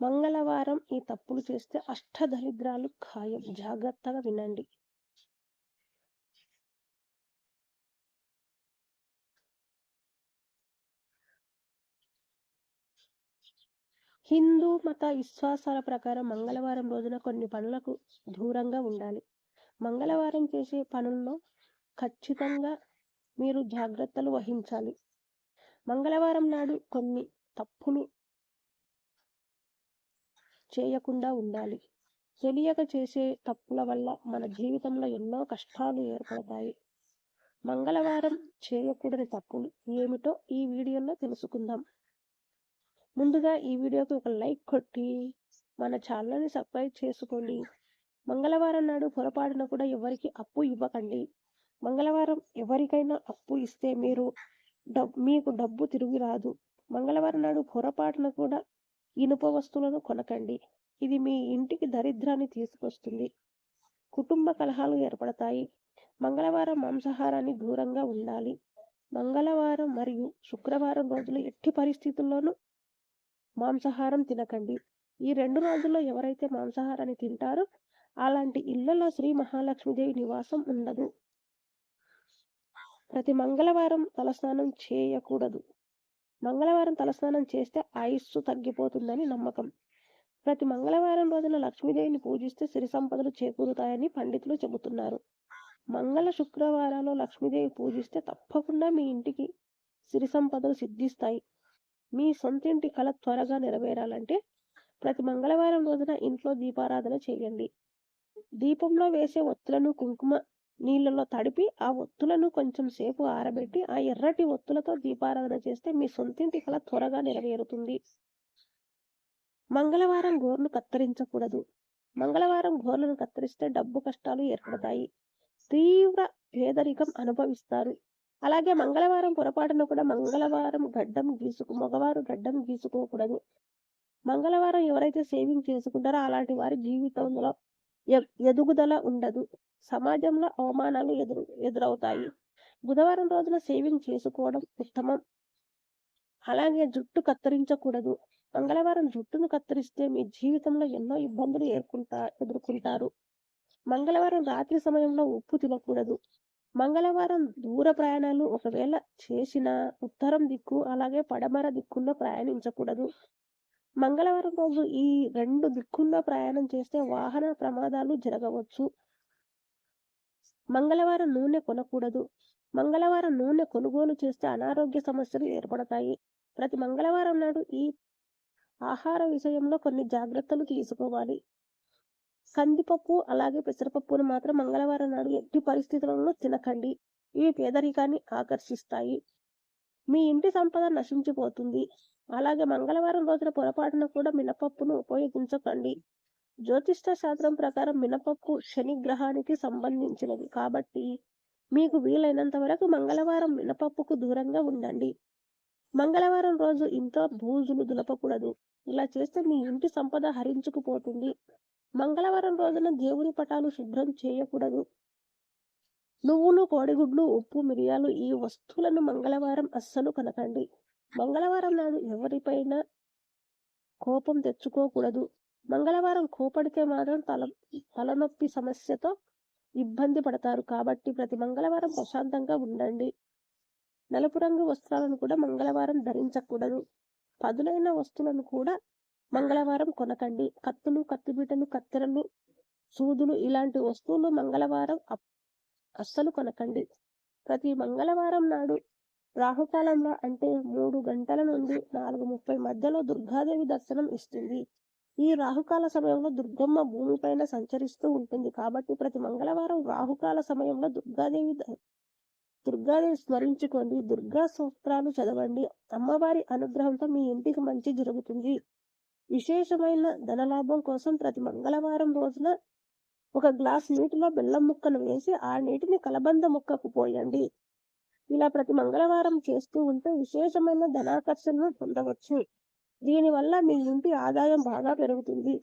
మంగళవారం ఈ తప్పులు చేస్తే అష్టదరిద్రాలు ఖాయం. జాగ్రత్తగా వినండి. హిందూ మత విశ్వాసాల ప్రకారం మంగళవారం రోజున కొన్ని పనులకు దూరంగా ఉండాలి. మంగళవారం చేసే పనుల్లో ఖచ్చితంగా మీరు జాగ్రత్తలు వహించాలి. మంగళవారం నాడు కొన్ని తప్పులు చేయకుండా ఉండాలి. తెలియక చేసే తప్పుల వల్ల మన జీవితంలో ఎన్నో కష్టాలు ఏర్పడతాయి. మంగళవారం చేయకూడని తప్పులు ఏమిటో ఈ వీడియోలో తెలుసుకుందాం. ముందుగా ఈ వీడియోకి ఒక లైక్ కొట్టి మన ఛానల్ని సబ్స్క్రైబ్ చేసుకోండి. మంగళవారం నాడు పొరపాటున కూడా ఎవరికి అప్పు ఇవ్వకండి. మంగళవారం ఎవరికైనా అప్పు ఇస్తే మీరు డబ్ మీకు డబ్బు తిరిగి రాదు. మంగళవారం నాడు పొరపాటున కూడా ఇనుప వస్తువులను కొనకండి. ఇది మీ ఇంటికి దరిద్రాన్ని తీసుకొస్తుంది. కుటుంబ కలహాలు ఏర్పడతాయి. మంగళవారం మాంసాహారాన్ని దూరంగా ఉండాలి. మంగళవారం మరియు శుక్రవారం రోజులు ఎట్టి పరిస్థితుల్లోనూ మాంసాహారం తినకండి. ఈ రెండు రోజుల్లో ఎవరైతే మాంసాహారాన్ని తింటారో అలాంటి ఇళ్ళలో శ్రీ మహాలక్ష్మీదేవి నివాసం ఉండదు. ప్రతి మంగళవారం తలస్నానం చేయకూడదు. మంగళవారం తలస్నానం చేస్తే ఆయుస్సు తగ్గిపోతుందని నమ్మకం. ప్రతి మంగళవారం రోజున లక్ష్మీదేవిని పూజిస్తే సిరి సంపదలు చేకూరుతాయని పండితులు చెబుతున్నారు. మంగళ శుక్రవారాల్లో లక్ష్మీదేవి పూజిస్తే తప్పకుండా మీ ఇంటికి సిరి సంపదలు సిద్ధిస్తాయి. మీ సొంతింటి కళ త్వరగా నెరవేరాలంటే ప్రతి మంగళవారం రోజున ఇంట్లో దీపారాధన చేయండి. దీపంలో వేసే ఒత్తులను కుంకుమ నీళ్ళలో తడిపి ఆ ఒత్తులను కొంచెం సేపు ఆరబెట్టి ఆ ఎర్రటి ఒత్తులతో దీపారాధన చేస్తే మీ సొంతింటి కళ త్వరగా నెరవేరుతుంది. మంగళవారం గోర్లు కత్తిరించకూడదు. మంగళవారం గోర్లను కత్తిరిస్తే డబ్బు కష్టాలు ఏర్పడతాయి. తీవ్ర పేదరికం అనుభవిస్తారు. అలాగే మంగళవారం పొరపాటున కూడా మంగళవారం గడ్డం గీసుకు మగవారు గడ్డం గీసుకోకూడదు. మంగళవారం ఎవరైతే సేవింగ్ చేసుకుంటారో అలాంటి వారి జీవితంలో ఎదుగుదల ఉండదు. సమాజంలో అవమానాలు ఎదురు ఎదురవుతాయి. బుధవారం రోజున సేవింగ్ చేసుకోవడం ఉత్తమం. అలాగే జుట్టు కత్తిరించకూడదు. మంగళవారం జుట్టును కత్తిరిస్తే మీ జీవితంలో ఎన్నో ఇబ్బందులు ఏర్కొంటా ఎదుర్కొంటారు. మంగళవారం రాత్రి సమయంలో ఉప్పు తినకూడదు. మంగళవారం దూర ప్రయాణాలు ఒకవేళ చేసిన ఉత్తరం దిక్కు అలాగే పడమర దిక్కుల్లో ప్రయాణించకూడదు. మంగళవారం రోజు ఈ రెండు దిక్కుల్లో ప్రయాణం చేస్తే వాహన ప్రమాదాలు జరగవచ్చు. మంగళవారం నూనె కొనకూడదు. మంగళవారం నూనె కొనుగోలు చేస్తే అనారోగ్య సమస్యలు ఏర్పడతాయి. ప్రతి మంగళవారం నాడు ఈ ఆహార విషయంలో కొన్ని జాగ్రత్తలు తీసుకోవాలి. కందిపప్పు అలాగే పెసరపప్పును మాత్రం మంగళవారం నాడు ఎట్టి పరిస్థితులలో తినకండి. ఇవి పేదరికాన్ని ఆకర్షిస్తాయి. మీ ఇంటి సంపద నశించిపోతుంది. అలాగే మంగళవారం రోజున పొరపాటున కూడా మినపప్పును ఉపయోగించకండి. జ్యోతిష్ట శాస్త్రం ప్రకారం మినపప్పు శని గ్రహానికి సంబంధించినది. కాబట్టి మీకు వీలైనంత వరకు మంగళవారం మినపప్పుకు దూరంగా ఉండండి. మంగళవారం రోజు ఇంట్లో భూజులు దులపకూడదు. ఇలా చేస్తే మీ ఇంటి సంపద హరించుకుపోతుంది. మంగళవారం రోజున దేవుని పటాలు శుభ్రం చేయకూడదు. నువ్వులు కోడిగుడ్లు ఉప్పు మిరియాలు ఈ వస్తువులను మంగళవారం అస్సలు కనకండి. మంగళవారం నాడు ఎవరిపైన కోపం తెచ్చుకోకూడదు. మంగళవారం కోపడితే మాత్రం తల తలనొప్పి సమస్యతో ఇబ్బంది పడతారు. కాబట్టి ప్రతి మంగళవారం ప్రశాంతంగా ఉండండి. నలుపు రంగు వస్త్రాలను కూడా మంగళవారం ధరించకూడదు. పదులైన వస్తువులను కూడా మంగళవారం కొనకండి. కత్తులు కత్తిబీటలు కత్తెరలు సూదులు ఇలాంటి వస్తువులు మంగళవారం అస్సలు కొనకండి. ప్రతి మంగళవారం నాడు రాహుకాలంలో అంటే మూడు గంటల నుండి నాలుగు ముప్పై మధ్యలో దుర్గాదేవి దర్శనం ఇస్తుంది. ఈ రాహుకాల సమయంలో దుర్గమ్మ భూమిపైన సంచరిస్తూ ఉంటుంది. కాబట్టి ప్రతి మంగళవారం రాహుకాల సమయంలో దుర్గాదేవి దుర్గాదేవి స్మరించుకోండి. దుర్గా సూత్రాలు చదవండి. అమ్మవారి అనుగ్రహంతో మీ ఇంటికి మంచి జరుగుతుంది. విశేషమైన ధనలాభం కోసం ప్రతి మంగళవారం రోజున ఒక గ్లాస్ నీటిలో బెల్లం ముక్కను వేసి ఆ నీటిని కలబంద ముక్కకు పోయండి. ఇలా ప్రతి మంగళవారం చేస్తూ ఉంటే విశేషమైన ధనాకర్షణను పొందవచ్చు. దీనివల్ల మీ ఇంటి ఆదాయం బాగా పెరుగుతుంది.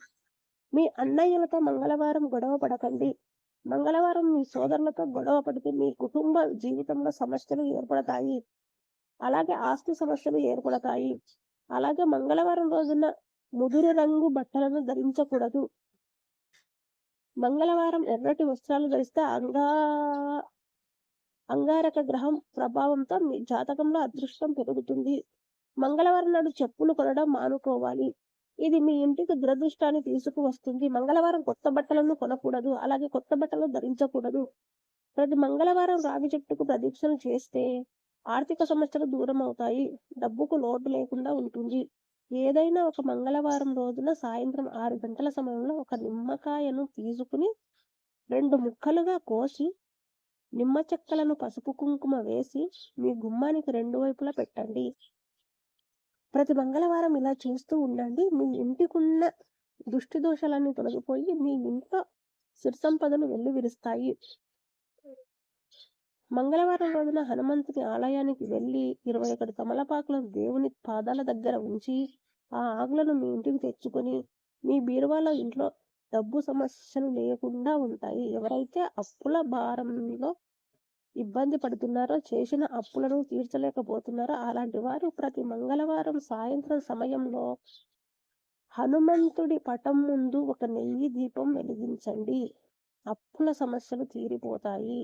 మీ అన్నయ్యలతో మంగళవారం గొడవ పడకండి. మంగళవారం మీ సోదరులతో గొడవ పడితే మీ కుటుంబ జీవితంలో సమస్యలు ఏర్పడతాయి. అలాగే ఆస్తి సమస్యలు ఏర్పడతాయి. అలాగే మంగళవారం రోజున ముదురు రంగు బట్టలను ధరించకూడదు. మంగళవారం ఎర్రటి వస్త్రాలు ధరిస్తే అంగా అంగారక గ్రహం ప్రభావంతో మీ జాతకంలో అదృష్టం పెరుగుతుంది. మంగళవారం నాడు చెప్పులు కొనడం మానుకోవాలి. ఇది మీ ఇంటికి దురదృష్టాన్ని తీసుకువస్తుంది. మంగళవారం కొత్త బట్టలను కొనకూడదు అలాగే కొత్త బట్టలు ధరించకూడదు. ప్రతి మంగళవారం రావి చెట్టుకు ప్రదక్షిణ చేస్తే ఆర్థిక సమస్యలు దూరం అవుతాయి. డబ్బుకు లోటు లేకుండా ఉంటుంది. ఏదైనా ఒక మంగళవారం రోజున సాయంత్రం ఆరు గంటల సమయంలో ఒక నిమ్మకాయను తీసుకుని రెండు ముక్కలుగా కోసి నిమ్మ చెక్కలను పసుపు కుంకుమ వేసి మీ గుమ్మానికి రెండు వైపులా పెట్టండి. ప్రతి మంగళవారం ఇలా చేస్తూ ఉండండి. మీ ఇంటికున్న దృష్టి దోషాలన్నీ తొలగిపోయి మీ ఇంట్లో సిరి సంపదలు వెల్లివిరుస్తాయి మంగళవారం రోజున హనుమంతుని ఆలయానికి వెళ్ళి ఇరవై ఒకటి తమలపాకులను దేవుని పాదాల దగ్గర ఉంచి ఆ ఆకులను మీ ఇంటికి తెచ్చుకొని మీ బీరువాలో ఇంట్లో డబ్బు సమస్యలు లేకుండా ఉంటాయి. ఎవరైతే అప్పుల భారంలో ఇబ్బంది పడుతున్నారో చేసిన అప్పులను తీర్చలేకపోతున్నారో అలాంటి వారు ప్రతి మంగళవారం సాయంత్రం సమయంలో హనుమంతుడి పటం ముందు ఒక నెయ్యి దీపం వెలిగించండి. అప్పుల సమస్యలు తీరిపోతాయి.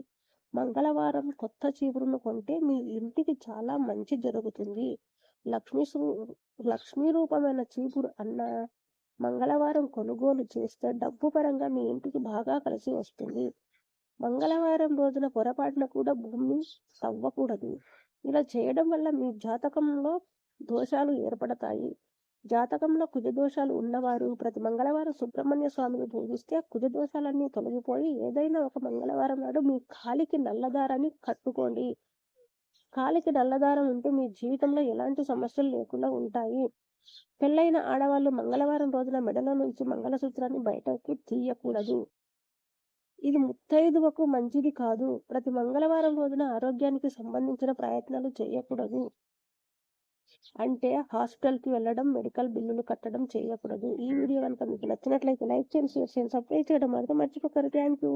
మంగళవారం కొత్త చీపురును కొంటే మీ ఇంటికి చాలా మంచి జరుగుతుంది. లక్ష్మీ లక్ష్మీ రూపమైన చీపురు అన్న మంగళవారం కొనుగోలు చేస్తే డబ్బు పరంగా మీ ఇంటికి బాగా కలిసి వస్తుంది. మంగళవారం రోజున పొరపాటున కూడా భూమిని తవ్వకూడదు. ఇలా చేయడం వల్ల మీ జాతకంలో దోషాలు ఏర్పడతాయి. జాతకంలో కుజ దోషాలు ఉన్నవారు ప్రతి మంగళవారం సుబ్రహ్మణ్య స్వామిని పూజిస్తే కుజదోషాలన్నీ తొలగిపోయి ఏదైనా ఒక మంగళవారం నాడు మీ కాలికి నల్లదారాన్ని కట్టుకోండి. కాలికి నల్లదారం ఉంటే మీ జీవితంలో ఎలాంటి సమస్యలు లేకుండా ఉంటాయి. పెళ్ళైన ఆడవాళ్ళు మంగళవారం రోజున మెడలో నుంచి మంగళసూత్రాన్ని బయటకి తీయకూడదు. ఇది ముత్తైదువకు మంచిది కాదు. ప్రతి మంగళవారం రోజున ఆరోగ్యానికి సంబంధించిన ప్రయత్నాలు చేయకూడదు. అంటే హాస్పిటల్కి వెళ్ళడం మెడికల్ బిల్లులు కట్టడం చేయకూడదు. ఈ వీడియో కనుక మీకు నచ్చినట్లయితే లైక్ చేయండి షేర్ చేయండి సబ్స్క్రైబ్ చేయడం మాత్రం మర్చిపోకరు థ్యాంక్ యూ